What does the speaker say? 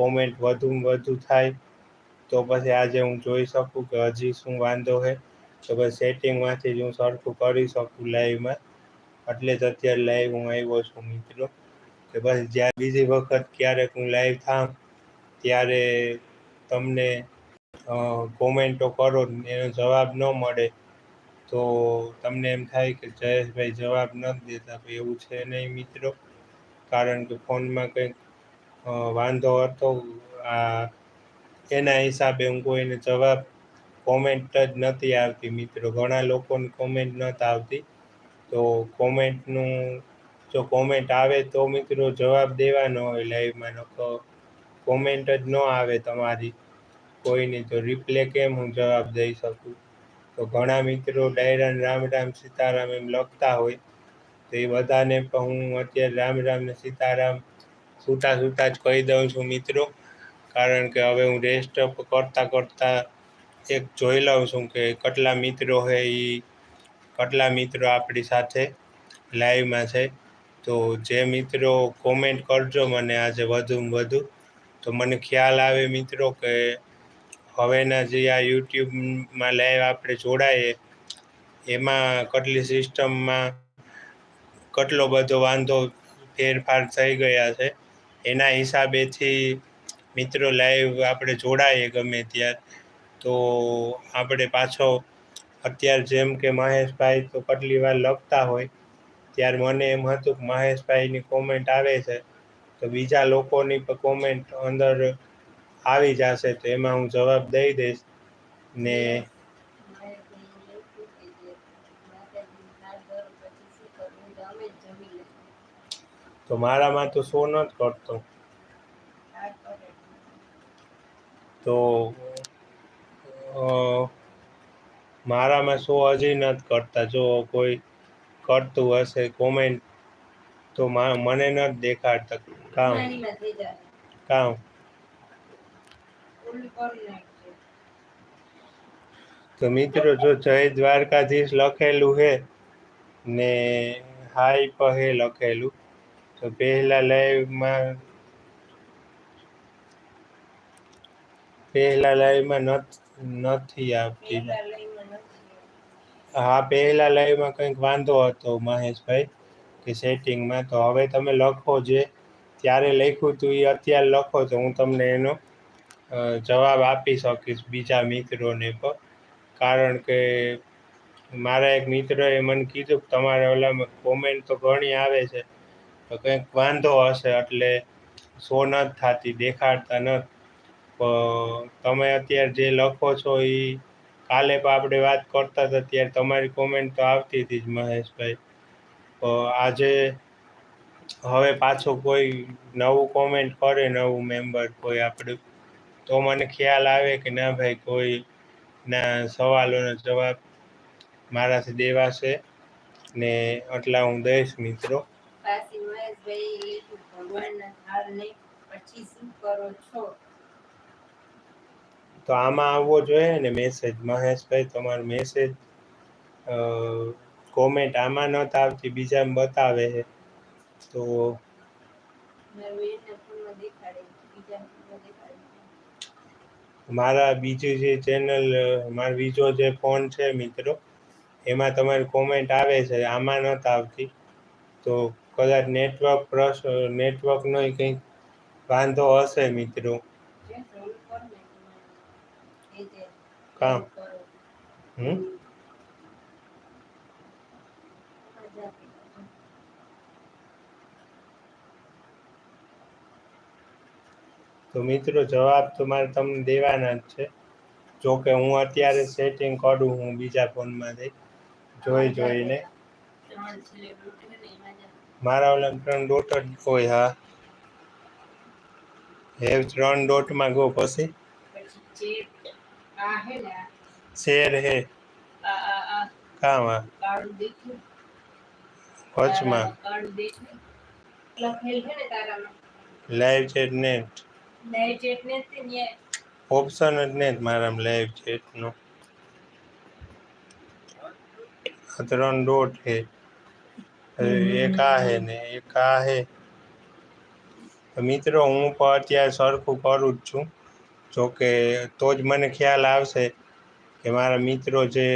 Comment વધુમાં વધુ થાય, તો પછી આજે હું જોઈ શકું કે હજી શું વાંધો છે. તો પછી સેટિંગમાંથી જ હું સરખું કરી શકું લાઈવમાં એટલે જ અત્યારે લાઈવ હું આવ્યો છું મિત્રો. કે પછી જ્યાં બીજી વખત ક્યારેક હું લાઈવ થામ ત્યારે તમને કોમેન્ટો કરો એનો જવાબ ન મળે. તો તમને એમ થાય કે જયેશભાઈ જવાબ નથી દેતા એવું છે નહીં મિત્રો. કારણ કે ફોનમાં કંઈક વાંધો હતો. આ, એના હિસાબે હું કોઈને જવાબ કોમેન્ટ જ નથી આવતી મિત્રો. ઘણા લોકોની કોમેન્ટ નથી આવતી. તો કોમેન્ટનું જો કોમેન્ટ આવે તો મિત્રો જવાબ દેવાનો હોય લાઈવમાં નકો કોમેન્ટ જ ન આવે તમારી. કોઈની તો રિપ્લે કેમ હું જવાબ દઈ શકું? તો ઘણા મિત્રો ડાયરાન રામ રામ સીતારામ એમ લખતા હોય. તો એ બધાને પણ હું અત્યારે રામ રામ ને સીતારામ છૂટા સૂતા જ કહી દઉં છું મિત્રો, કારણ કે હવે હું રેસ્ટ કરતાં કરતાં એક જોઈ લઉં છું કે કેટલા મિત્રો છે એ કેટલા મિત્રો આપણી સાથે લાઈવમાં છે. તો જે મિત્રો કોમેન્ટ કરજો મને આજે વધુમાં વધુ. તો મને ખ્યાલ આવે મિત્રો કે હવેના જે આ યુટ્યુબમાં લાઈવ આપણે જોડાઈએ, એમાં કેટલી સિસ્ટમમાં કેટલો બધો વાંધો ફેરફાર થઈ ગયા છે. એના હિસાબેથી મિત્રો લાઈવ આપણે જોડાઈએ ગમે ત્યારે. તો આપણે પાછો અત્યારે જેમ કે મહેશભાઈ તો કેટલી વાર લખતા હોય, ત્યારે મને એમ હતું કે મહેશભાઈની કોમેન્ટ આવે છે, તો બીજા લોકોની પણ કોમેન્ટ અંદર આવી જશે, તો એમાં હું જવાબ દઈ દઈશ. ને તો મારામાં તો શો નથી કરતો. તો મારામાં શો હજી નથી કરતા. જો કોઈ કરતું હશે કોમેન્ટ તો મને નથી દેખાડતા. કામ. કામ. તો મિત્રો, જો જય દ્વારકાધીશ લખેલું છે ને હાઈ પહે લખેલું. તો પહેલા લાઈવમાં પહેલા લાઈવમાં નથી આપતી હા પહેલા લાઈવમાં કંઈક વાંધો હતો મહેશભાઈ કે સેટિંગમાં. તો હવે તમે લખો જે ત્યારે લખ્યું હતું એ અત્યારે લખો તો હું તમને એનો જવાબ આપી શકીશ બીજા મિત્રોને પણ. કારણ કે મારા એક મિત્રએ મને કીધું કે તમારે ઓલામાં કોમેન્ટ તો ઘણી આવે છે. તો કંઈક વાંધો હશે એટલે શો નથી થતી, દેખાડતા નથી તમે અત્યારે જે લખો છો એ કાલે પણ આપણે વાત કરતા હતા, ત્યારે તમારી કોમેન્ટ તો આવતી હતી જ મહેશભાઈ. આજે હવે પાછો કોઈ નવું કોમેન્ટ કરે નવું મેમ્બર કોઈ આપણું, તો મને ખ્યાલ આવે કે ના ભાઈ, કોઈ ના સવાલોનો જવાબ મારાથી દેવાશે. ને એટલા હું દઈશ મિત્રો. તો આમાં આવવો જોઈએ ને મેસેજ મહેશભાઈ તમારો મેસેજ કોમેન્ટ આમાં નહોતા આવતી બીજા બતાવે છે. તો મારા બીજી જે ચેનલ મારો બીજો જે ફોન છે મિત્રો એમાં તમારી કોમેન્ટ આવે છે આમાં નથી આવતી. તો કદાચ નેટવર્ક પ્રશ્ન નેટવર્કનો કંઈક વાંધો હશે મિત્રો. કામ? હમ? તો મિત્રો જવાબ તો મારે તમને દેવાના જ છે. જો કે હું અત્યારે સેટિંગ કરું, હું બીજા ફોનમાંથી જોઈ જોઈને. મારા ઓલા ત્રણ ડોટ જ હોય હા. હેવ ત્રણ ડોટમાં ગો પછી. શેર હે. કામાં વચમાં. લાઈવ ચેટ નેટ ઓપ્શન જ નહીં મારામાં લાઈવ ચેટનો ત્રણ ડોટ હે. એક આ હે ને એક આ હે મિત્રો, હું પણ અત્યારે સરખું કરું જ છું. જોકે તો જ મને ખ્યાલ આવશે કે મારા મિત્રો જે